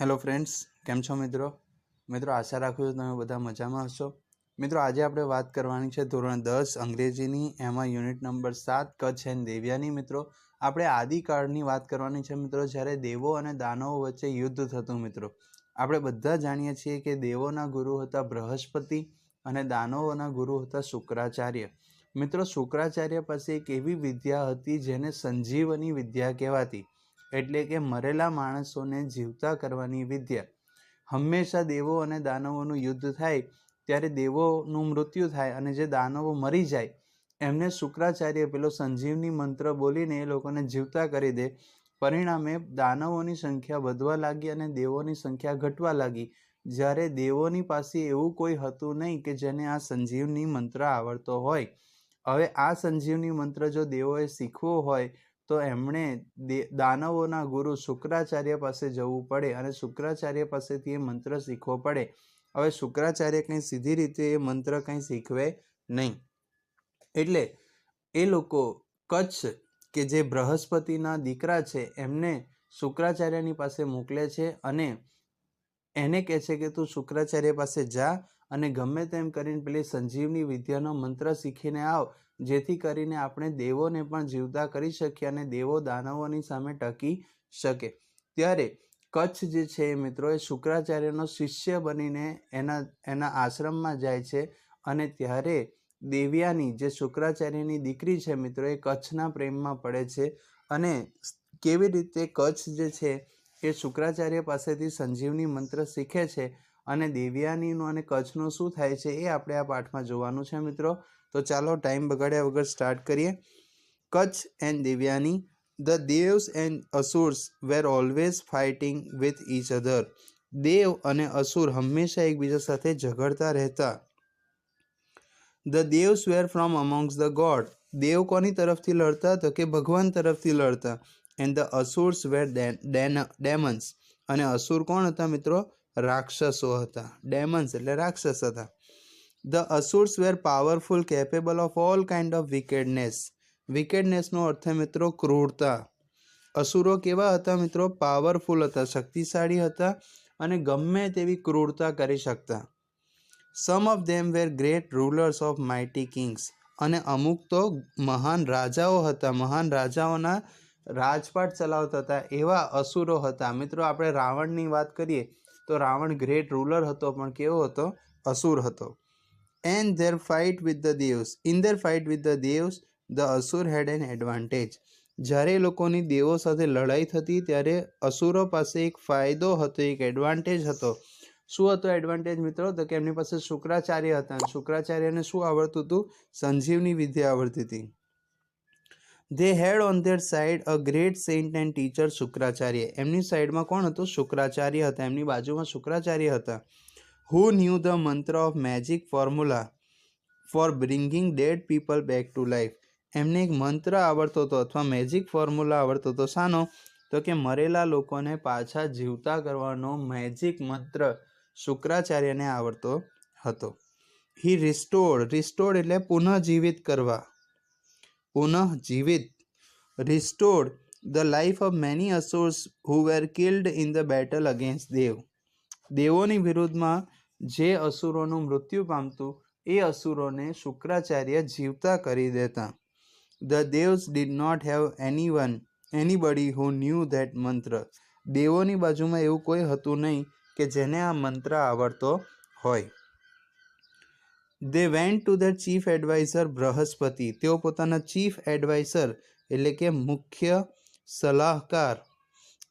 Hello friends, કેમ છો મિત્રો? મિત્રો, આશા રાખું છું તમે બધા મજામાં હશો. મિત્રો, આજે આપણે વાત કરવાની છે ધોરણ દસ અંગ્રેજીની, એમાં યુનિટ નંબર સાત, કચ્છ એન્ડ દેવ્યાની. મિત્રો, આપણે આદિકાળની વાત કરવાની છે મિત્રો, જ્યારે દેવો અને દાનવો વચ્ચે યુદ્ધ થતું મિત્રો. આપણે બધા જાણીએ છીએ કે દેવોના ગુરુ હતા બૃહસ્પતિ અને દાનવોના ગુરુ હતા શુક્રાચાર્ય. મિત્રો, શુક્રાચાર્ય પાસે એક એવી વિદ્યા હતી જેને સંજીવની વિદ્યા કહેવાતી. એટલે કે મરેલા માણસોને જીવતા કરવાની વિદ્યા. હંમેશા દેવો અને દાનવોનું યુદ્ધ થાય, ત્યારે દેવોનું મૃત્યુ થાય અને જે દાનવો મરી જાય, એમને શુક્રાચાર્ય પેલો સંજીવની મંત્ર બોલીને એ લોકોને જીવતા કરી દે. પરિણામે દાનવોની સંખ્યા વધવા લાગી અને દેવોની સંખ્યા ઘટવા લાગી. જ્યારે દેવોની પાસે એવું કોઈ હતું નહીં કે જેને આ સંજીવની મંત્ર આવડતો હોય. હવે આ સંજીવની મંત્ર જો દેવોએ શીખવો હોય તો એમણે દાનવોના ગુરુ શુક્રાચાર્ય પાસે જવું પડે અને શુક્રાચાર્ય પાસેથી એ મંત્ર શીખવો પડે. હવે શુક્રાચાર્ય કંઈ સીધી રીતે એ મંત્ર કંઈ શીખવે નહીં. એટલે એ લોકો કચ્છ કે જે બૃહસ્પતિના દીકરા છે, એમને શુક્રાચાર્યની પાસે મોકલે છે અને એને કહે છે કે, તું શુક્રાચાર્ય પાસે જા અને ગમે તેમ કરીને પેલી સંજીવની વિદ્યાનો મંત્ર શીખીને આવ જેથી કરીને આપણે દેવોને પણ જીવતા કરી શકીએ અને દેવો દાનવોની સામે ટકી શકે. ત્યારે કચ્છ જે છે એ મિત્રો એ શુક્રાચાર્યનો શિષ્ય બનીને એના એના આશ્રમમાં જાય છે અને ત્યારે દેવ્યાની જે શુક્રાચાર્યની દીકરી છે મિત્રો એ કચ્છના પ્રેમમાં પડે છે અને કેવી રીતે કચ્છ જે છે એ શુક્રાચાર્ય પાસેથી સંજીવની મંત્ર શીખે છે અને દેવ્યાનીનું અને કચ્છનું શું થાય છે એ આપણે આ પાઠમાં જોવાનું છે મિત્રો. તો ચાલો ટાઈમ બગાડ્યા વગર સ્ટાર્ટ કરીએ. Kutch and Devayani the devs and asurs were always fighting with each other દેવ અને અસુર હંમેશા એકબીજા સાથે ઝઘડતા રહેતા. The devs were from amongst the god દેવ કોની તરફથી લડતા તો કે ભગવાન તરફથી લડતા? એન્ડ ધ અસુર્સ વેર ડેમન્સ અને અસુર કોણ હતા મિત્રો? રાક્ષસો હતા. ડેમન્સ એટલે રાક્ષસ હતા. The asurs were powerful capable of all kind of wickedness વિકેડનેસનો અર્થ મિત્રો ક્રૂરતા. અસુરો કેવા હતા મિત્રો? પાવરફુલ હતા, શક્તિશાળી હતા અને ગમે તેવી ક્રૂરતા કરી શકતા. Some of them were great rulers of mighty kings અને અમુક તો મહાન રાજાઓ હતા, મહાન રાજાઓના રાજપાટ ચલાવતા હતા, એવા અસુરો હતા. મિત્રો, આપણે રાવણની વાત કરીએ તો રાવણ ગ્રેટ રૂલર હતો, પણ કેવો હતો? અસુર હતો. And their fight with the devas in their fight with the devas the asura had an advantage જ્યારે લોકોની દેવો સાથે લડાઈ થતી, ત્યારે અસુરો પાસે એક ફાયદો હતો, એક એડવાન્ટેજ હતો. શું હતો એડવાન્ટેજ મિત્રો? તો કે એમની પાસે શુક્રાચાર્ય હતા. શુક્રાચાર્યને શું આવડતું હતું? સંજીવની વિદ્યા આવડતી હતી. They had on their side a great saint and teacher Shukracharya. એમની સાઈડમાં કોણ હતું? શુક્રાચાર્ય હતા. એમની બાજુમાં શુક્રાચાર્ય હતા. Who knew the mantra of magic formula for bringing dead people back to life એમને એક મંત્ર આવડતો હતો અથવા મેજિક ફોર્મ્યુલા આવડતો હતો. શાનો? તો કે મરેલા લોકોને પાછા જીવતા કરવાનો મેજિક મંત્ર શુક્રાચાર્યને આવડતો હતો. હી રિસ્ટોર્ડ રિસ્ટોર્ડ એટલે પુનઃજીવિત કરવા. પુનઃજીવિત. Restored the life of many asuras who were killed in the battle against dev દેવોની વિરુદ્ધમાં જે અસુરોનું મૃત્યુ પામતું, એ અસુરોને શુક્રાચાર્ય જીવતા કરી દેતા. The devas did not have any one anybody who knew that mantra દેવોની બાજુમાં એવું કોઈ હતું નહીં કે જેને આ મંત્ર આવડતો હોય. They went to the chief adviser Brihaspati. તેઓ પોતાના ચીફ એડવાઇઝર એટલે કે મુખ્ય સલાહકાર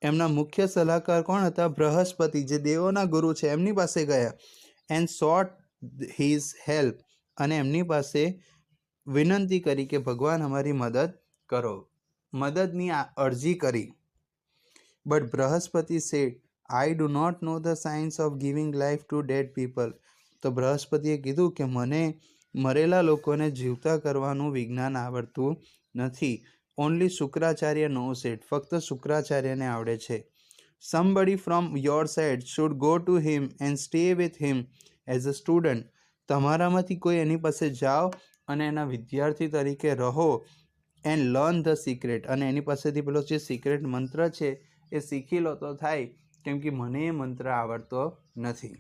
એમના મુખ્ય સલાહકાર કોણ હતા? બૃહસ્પતિ, જે દેવોના ગુરુ છે, એમની પાસે ગયા. એન્ડ સોટ હિઝ હેલ્પ અને એમની પાસે વિનંતી કરી કે ભગવાન અમારી મદદ કરો. મદદની અરજી કરી. But Brihaspati said I do not know the science of giving life to dead people તો બૃહસ્પતિએ કીધું કે, મને મરેલા લોકોને જીવતા કરવાનું વિજ્ઞાન આવડતું નથી. ઓનલી શુક્રાચાર્ય નો ઇટ ફક્ત શુક્રાચાર્યને આવડે છે. Somebody from your side should go to him and stay with him as a student તમારામાંથી કોઈ એની પાસે જાઓ અને એના વિદ્યાર્થી તરીકે રહો એન્ડ લર્ન ધ સિક્રેટ અને એની પાસેથી પેલો જે સિક્રેટ મંત્ર છે એ શીખી લો તો થાય, કેમ કે મને એ મંત્ર આવડતો નથી.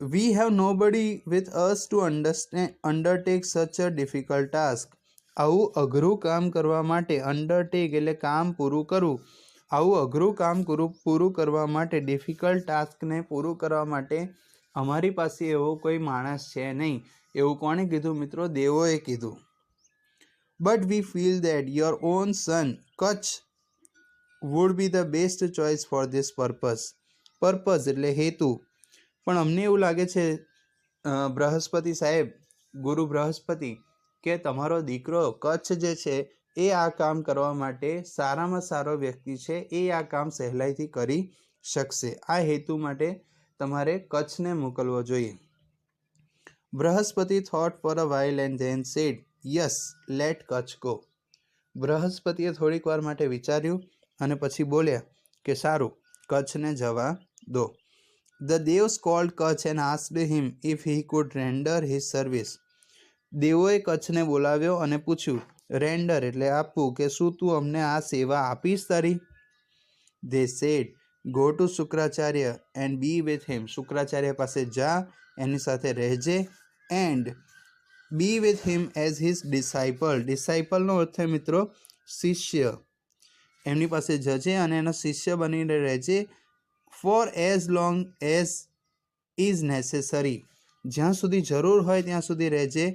We have nobody with us to understand undertake such a difficult task આવું અઘરું કામ કરવા માટે અંડરટેક એટલે કામ પૂરું કરવું. આવું અઘરું કામ પૂરું કરવા માટે ડિફિકલ્ટ ટાસ્કને પૂરું કરવા માટે અમારી પાસે એવો કોઈ માણસ છે નહીં. એવું કોણે કીધું મિત્રો? દેવોએ કીધું. But we feel that your own son Kacha would be the best choice for this purpose purpose એટલે હેતુ. પણ અમને એવું લાગે છે બૃહસ્પતિ સાહેબ, ગુરુ બૃહસ્પતિ કે તમારો દીકરો કચ્છ જે છે, એ આ કામ કરવા માટે સારામાં સારો વ્યક્તિ છે, એ આ કામ સહેલાઈથી કરી શકશે. આ હેતુ માટે તમારે કચ્છને મોકલવો જોઈએ. Brihaspati thought for a while and then said yes let Kacha go બૃહસ્પતિએ થોડીક વાર માટે વિચાર્યું અને પછી બોલ્યા કે, સારું, કચ્છને જવા દો. The devas called Kacha and asked him if he could render his service દેવોએ કચ્છને બોલાવ્યો અને પૂછ્યું, રેન્ડર, એટલે આપવું કે શું તું અમને આ સેવા આપીશ તારી? They said go to Shukracharya and be with him Shukracharya પાસે જા, એની સાથે રહેજે and be with him as his disciple ડિસાઇપલનો અર્થ છે મિત્રો, શિષ્ય. એમની પાસે જજે અને એનો શિષ્ય બનીને રહેજે for as long as is necessary જ્યાં સુધી જરૂર હોય ત્યાં સુધી રહેજે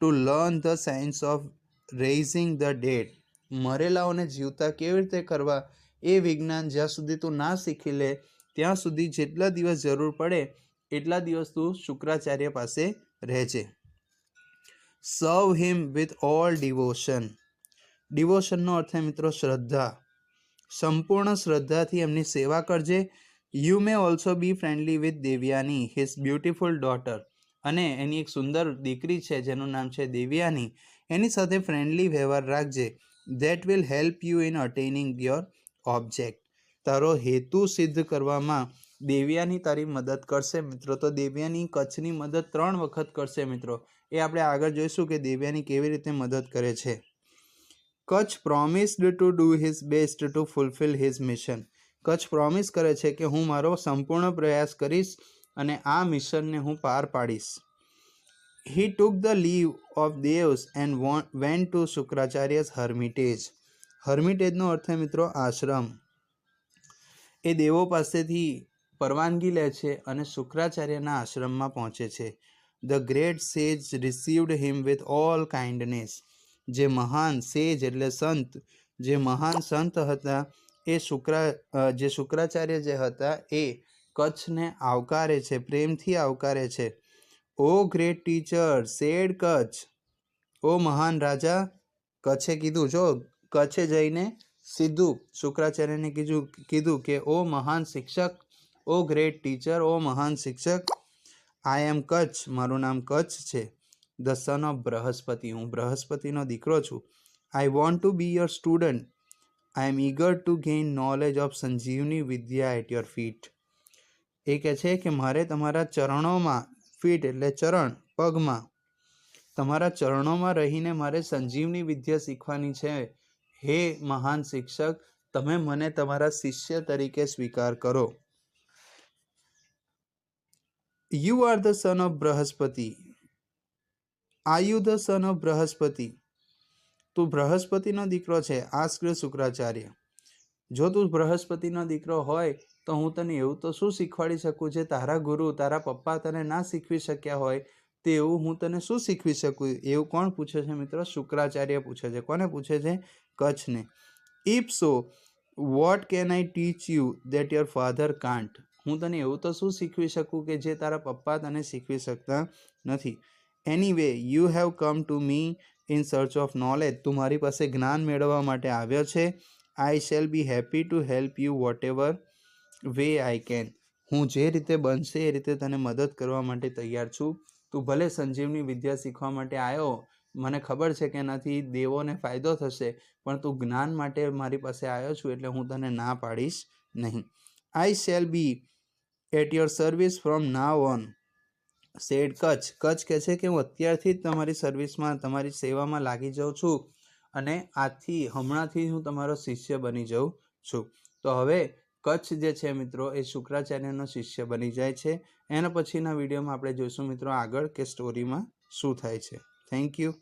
to learn the science of raising the dead મરેલાઓને જીવતા કેવી રીતે કરવા? એ વિજ્ઞાન જ્યાં સુધી તું ના શીખી લે, ત્યાં સુધી જેટલા દિવસ જરૂર પડે, એટલા દિવસ તું શુક્રાચાર્ય પાસે રહેજે. Serve him with all devotion ડિવોશનનો અર્થ મિત્રો શ્રદ્ધા. સંપૂર્ણ શ્રદ્ધાથી એમની સેવા કરજે. You may also be friendly with Devyani his beautiful daughter અને એની એક સુંદર દીકરી છે, જેનું નામ છે દેવ્યાની, એની સાથે ફ્રેન્ડલી વ્યવહાર રાખજે. That will help you in attaining your object તારો હેતુ સિદ્ધ કરવામાં દેવ્યાની તારી મદદ કરશે, મિત્રો. તો દેવ્યાની કચ્છની મદદ ત્રણ વખત કરશે, મિત્રો. એ આપણે આગળ જોઈશું કે દેવ્યાની કેવી રીતે મદદ કરે છે. Kacha promised to do his best to fulfil his mission Kacha promise કરે છે કે હું મારો સંપૂર્ણ પ્રયાસ કરીશ અને આ મિશનને હું પાર પાડીશ. He took the leave of devas and went to Shukracharya's hermitage હર્મિટેજનો અર્થ મિત્રો આશ્રમ. એ દેવો પાસેથી પરવાનગી લે છે અને શુક્રાચાર્યના આશ્રમમાં પહોંચે છે. The great sage received him with all kindness જે મહાન સેજ એટલે સંત, જે મહાન સંત હતા, એ શુક્રા જે શુક્રાચાર્ય જે હતા, એ કચ્છને આવકારે છે, પ્રેમથી આવકારે છે. O great teacher said Kacha. ઓ મહાન રાજા, કચ્છે કીધું. જો કચ્છે જઈને સીધું શુક્રાચાર્યને કીધું કીધું કે ઓ મહાન શિક્ષક, ઓ ગ્રેટ ટીચર, ઓ મહાન શિક્ષક, આઈ એમ કચ્છ, મારું નામ કચ્છ છે. The son of Brihaspati. હું બૃહસ્પતિનો દીકરો છું. I want to be your student. I am eager to gain knowledge of Sanjivani vidya at your feet. એ કહે છે કે મારે તમારા ચરણોમાં ફીટ એટલે ચરણ, પગમાં. તમારા ચરણોમાં રહીને મારે સંજીવની વિદ્યા શીખવાની છે. હે મહાન શિક્ષક, તમે મને તમારા શિષ્ય તરીકે સ્વીકાર કરો. You are the son of Brihaspati are you the son of Brihaspati તું બૃહસ્પતિનો દીકરો છે આસ્ક શુક્રાચાર્ય. જો તું બૃહસ્પતિનો દીકરો હોય, તો હું તને એવું તો શું શીખવાડી શકું જે તારા ગુરુ, તારા પપ્પા તને ના શીખવી શક્યા હોય? તેવું હું તને શું શીખવી શકું? એવું કોણ પૂછે છે મિત્રો? શુક્રાચાર્ય પૂછે છે. કોને પૂછે છે? કચ્છને. If so what can I teach you that your father can't હું તને એવું તો શું શીખવી શકું કે જે તારા પપ્પા તને શીખવી શકતા નથી? Anyway you have come to me in search of knowledge તું મારી પાસે જ્ઞાન મેળવવા માટે આવ્યો છે. I shall be happy to help you whatever I can હું જે રીતે બનશે એ રીતે તને મદદ કરવા માટે તૈયાર છું. તું ભલે સંજીવની વિદ્યા શીખવા માટે આવ્યો મને ખબર છે કે એનાથી દેવોને ફાયદો થશે, પણ તું જ્ઞાન માટે મારી પાસે આવ્યો છું એટલે હું તને ના પાડીશ નહીં. I shall be at your service from now on said Kacha Kacha કહે છે કે હું અત્યારથી જ તમારી સર્વિસમાં તમારી સેવામાં લાગી જાઉં છું. અને આથી હમણાંથી હું તમારો શિષ્ય બની જાઉં છું. તો હવે કચ્છ જે છે મિત્રો, એ શુક્રાચાર્યનો શિષ્ય બની જાય છે. એના પછીના વિડીયોમાં આપણે જોઈશું મિત્રો આગળ કે સ્ટોરીમાં શું થાય છે. Thank you